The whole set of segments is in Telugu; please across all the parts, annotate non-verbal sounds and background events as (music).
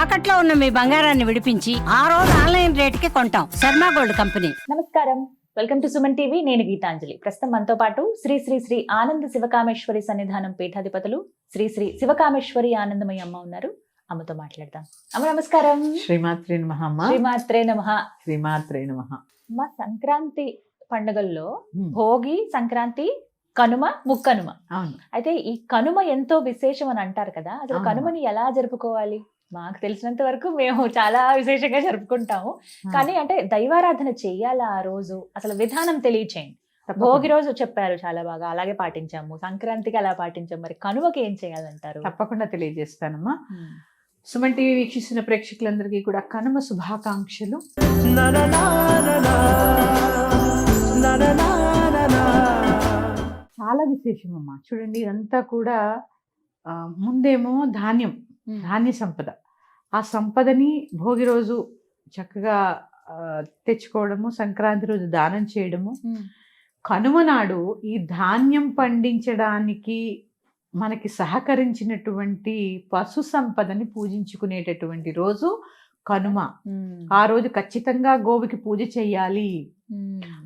తాకట్లో ఉన్న మీ బంగారాన్ని విడిపించి ఆ రోజు ఆన్లైన్ రేటుకి కొంటాం. Sharma gold company. నమస్కారం. Welcome to Suman TV. నేను గీతాంజలి. ప్రస్తుతం మనతో పాటు శ్రీ శ్రీ శ్రీ ఆనంద శివకామేశ్వరి సన్నిధానం పీఠాధిపతులు శ్రీ శ్రీ శివకామేశ్వరి ఆనందమయ్య అమ్మ ఉన్నారు. అమ్మతో మాట్లాడదాం. అమ్మ నమస్కారం. శ్రీమాత్రే నమః అమ్మ. శ్రీమాత్రే నమ. శ్రీమాత్రే నమః. మా సంక్రాంతి పండుగల్లో. భోగి సంక్రాంతి కనుమ ముక్కనుమ. అవును. అయితే ఈ కనుమ ఎంతో విశేషం అని అంటారు కదా. అసలు. కనుమని ఎలా జరుపుకోవాలి? మాకు తెలిసినంత వరకు మేము చాలా విశేషంగా జరుపుకుంటాము. కానీ అంటే దైవారాధన చెయ్యాలా ఆ రోజు? అసలు విధానం తెలియచేయండి. భోగి రోజు చెప్పారు చాలా బాగా అలాగే పాటించాము. సంక్రాంతికి అలా పాటించాము. మరి కనుమకి ఏం చేయాలంటారు? తప్పకుండా తెలియజేస్తానమ్మా. సుమన్ టీవీ వీక్షిస్తున్న ప్రేక్షకులందరికీ కూడా కనుమ శుభాకాంక్షలు. చాలా విశేషం అమ్మా చూడండి ఇదంతా కూడా ముందేమో ధాన్యం. ధాన్య సంపద. ఆ సంపదని భోగి రోజు చక్కగా తెచ్చుకోవడము సంక్రాంతి రోజు దానం చేయడము. కనుమ నాడు ఈ ధాన్యం పండించడానికి మనకి సహకరించినటువంటి పశు సంపదని పూజించుకునేటటువంటి రోజు కనుమ. ఆ రోజు ఖచ్చితంగా గోవుకి పూజ చెయ్యాలి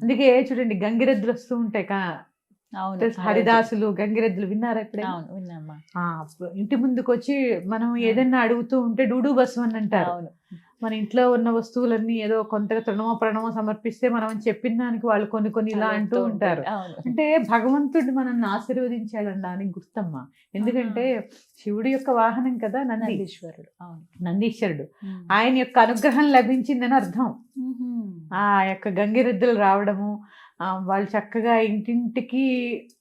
అందుకే చూడండి గంగిరెద్దులు వస్తూ ఉంటాయి హరిదాసులు గంగిరెద్దులు విన్నారా ఆ, ఇంటి ముందుకు వచ్చి మనం ఏదైనా అడుగుతూ ఉంటే డూడు బస్సు అని అంటారు. అవును. మన ఇంట్లో ఉన్న వస్తువులన్నీ ఏదో కొంతగా తృణమో ప్రణమో సమర్పిస్తే మనం చెప్పిన దానికి వాళ్ళు కొన్ని కొన్ని ఇలా అంటూ ఉంటారు. అంటే భగవంతుడు మనల్ని ఆశీర్వదించాడనడానికి గుర్తమ్మ. ఎందుకంటే శివుడి యొక్క వాహనం కదా నంది. నందీశ్వరుడు అవును. నందీశ్వరుడు. ఆయన యొక్క అనుగ్రహం లభించిందని అర్థం. ఆ యొక్క గంగిరెద్దులు రావడము వాళ్ళు చక్కగా ఇంటింటికి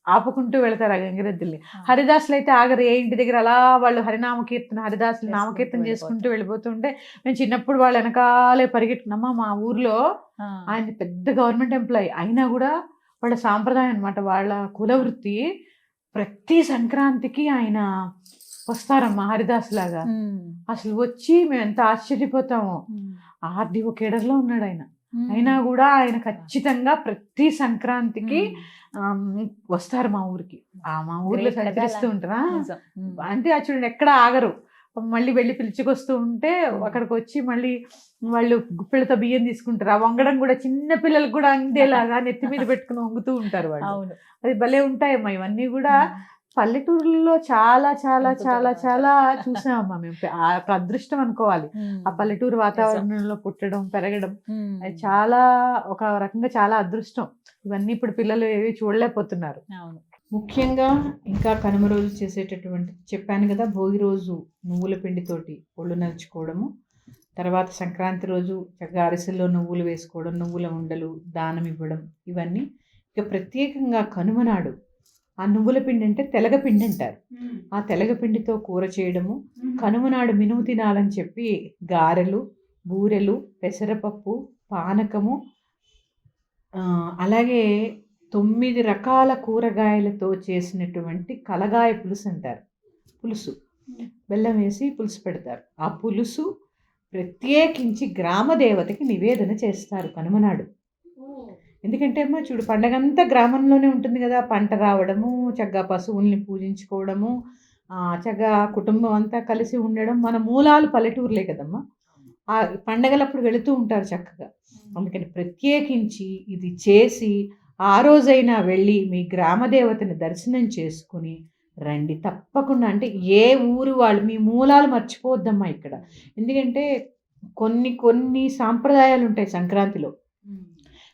ఆపుకుంటూ వెళ్తారు ఆ గంగిరెద్దుల్ని హరిదాసులు అయితే ఆగరు ఏ ఇంటి దగ్గర అలా వాళ్ళు హరినామ కీర్తన హరిదాసులు నామకీర్తన చేసుకుంటూ. వెళ్ళిపోతుంటే మేము చిన్నప్పుడు వాళ్ళు వెనకాలే పరిగెట్టినమ్మా మా ఊర్లో. ఆయన పెద్ద గవర్నమెంట్ ఎంప్లాయీ అయినా కూడా వాళ్ళ సాంప్రదాయం అన్నమాట వాళ్ళ కుల వృత్తి ప్రతి సంక్రాంతికి ఆయన వస్తారమ్మా హరిదాస్ లాగా. అసలు వచ్చి మేము ఎంత ఆశ్చర్యపోతామో. ఆర్డీఓ కేడర్లో ఉన్నాడు ఆయన. అయినా కూడా ఆయన ఖచ్చితంగా ప్రతి సంక్రాంతికి వస్తారు మా ఊరికి. ఆ మా ఊర్లో సంచరిస్తూ. ఉంటారా. అంటే ఆ చూడండి ఎక్కడ ఆగరు. మళ్ళీ వెళ్ళి పిలుచుకొస్తూ ఉంటే అక్కడికి వచ్చి మళ్ళీ వాళ్ళు గుప్పెలతో బియ్యం తీసుకుంటారు. ఆ వంగడం కూడా చిన్న పిల్లలకు కూడా అందేలాగా (laughs) నెత్తి మీద పెట్టుకుని వంగుతూ ఉంటారు వాళ్ళు. అది భలే ఉంటాయమ్మా ఇవన్నీ కూడా పల్లెటూరులో చాలా చాలా చాలా చాలా చూసామమ్మా మేము? అదృష్టం అనుకోవాలి. ఆ పల్లెటూరు వాతావరణంలో పుట్టడం పెరగడం. అది చాలా ఒక రకంగా చాలా అదృష్టం. ఇవన్నీ ఇప్పుడు పిల్లలు ఏవి చూడలేకపోతున్నారు. అవును. ముఖ్యంగా ఇంకా కనుమ రోజు చేసేటటువంటి చెప్పాను కదా భోగి రోజు నువ్వుల పిండితోటి ఒళ్ళు నలుచుకోవడము. తర్వాత సంక్రాంతి రోజు చక్కగా అరిసెల్లో నువ్వులు వేసుకోవడం నువ్వుల ఉండలు దానం ఇవ్వడం ఇవన్నీ. ఇక ప్రత్యేకంగా కనుమ నాడు ఆ నువ్వుల పిండి అంటే తెలగపిండి అంటారు. ఆ తెలగపిండితో కూర చేయడము కనుమ నాడు మినుము తినాలని చెప్పి గారెలు బూరెలు పెసరపప్పు పానకము అలాగే తొమ్మిది రకాల కూరగాయలతో చేసినటువంటి కలగాయ పులుసు అంటారు. పులుసు. బెల్లం వేసి పులుసు పెడతారు. ఆ పులుసు ప్రత్యేకించి గ్రామ దేవతకి నివేదన చేస్తారు కనుమనాడు ఎందుకంటే అమ్మా చూడు పండగంతా గ్రామంలోనే ఉంటుంది కదా. పంట రావడము చక్కగా పశువుల్ని పూజించుకోవడము చక్కగా కుటుంబం అంతా కలిసి ఉండడం మన మూలాలు పల్లెటూరులే కదమ్మా. ఆ పండగలప్పుడు వెళుతూ ఉంటారు చక్కగా. అందుకని ప్రత్యేకించి ఇది చేసి ఆ రోజైనా వెళ్ళి మీ గ్రామ దేవతని దర్శనం చేసుకుని రండి. తప్పకుండా అంటే ఏ ఊరు వాళ్ళు మీ మూలాలు మర్చిపోవద్దమ్మా ఇక్కడ. ఎందుకంటే కొన్ని కొన్ని సాంప్రదాయాలు ఉంటాయి సంక్రాంతిలో.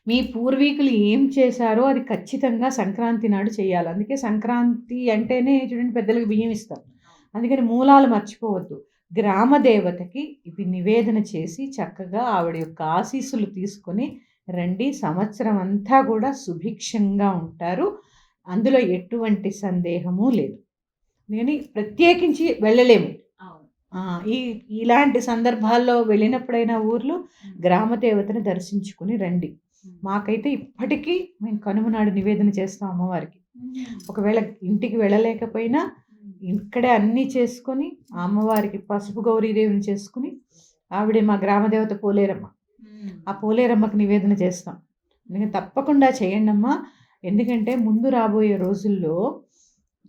మీ పూర్వీకులు ఏం చేశారో అది ఖచ్చితంగా సంక్రాంతి నాడు చేయాలి. అందుకే సంక్రాంతి అంటేనే చూడండి పెద్దలకు బియ్యం ఇస్తాం. అందుకని మూలాలు మర్చిపోవద్దు. గ్రామ దేవతకి ఇవి నివేదన చేసి చక్కగా ఆవిడ యొక్క ఆశీస్సులు తీసుకొని రండి. సంవత్సరం అంతా కూడా సుభిక్షంగా ఉంటారు. అందులో ఎటువంటి సందేహము లేదు. నేను ప్రత్యేకించి వెళ్ళలేము. ఈ ఇలాంటి సందర్భాల్లో వెళ్ళినప్పుడైనా ఊర్లో గ్రామ దేవతని దర్శించుకుని రండి. మాకైతే ఇప్పటికీ మేము కనుమనాడు నివేదన చేస్తాం అమ్మవారికి. ఒకవేళ ఇంటికి వెళ్ళలేకపోయినా ఇక్కడే అన్నీ చేసుకొని ఆ అమ్మవారికి పసుపు గౌరీదేవిని చేసుకుని ఆవిడే మా గ్రామదేవత పోలేరమ్మ. ఆ పోలేరమ్మకి నివేదన చేస్తాం. అందుకని తప్పకుండా చేయండి అమ్మా ఎందుకంటే ముందు రాబోయే రోజుల్లో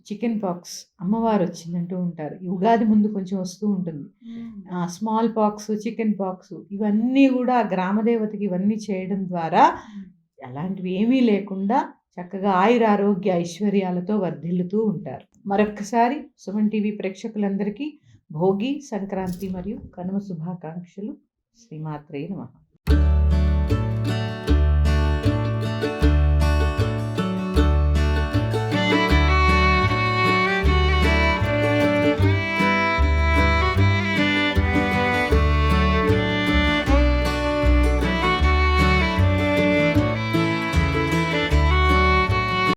చికెన్ పాక్స్ అమ్మవారు వచ్చిందంటూ ఉంటారు ఉగాది ముందు కొంచెం వస్తూ ఉంటుంది. స్మాల్ పాక్స్ చికెన్ పాక్స్ ఇవన్నీ కూడా గ్రామదేవతకి ఇవన్నీ చేయడం ద్వారా అలాంటివి ఏమీ లేకుండా చక్కగా ఆయుర ఆరోగ్య ఐశ్వర్యాలతో వర్ధిల్లుతూ ఉంటారు. మరొక్కసారి సుమన్ టీవీ ప్రేక్షకులందరికీ భోగి సంక్రాంతి మరియు కనుమ శుభాకాంక్షలు. శ్రీమాత్రే నమ.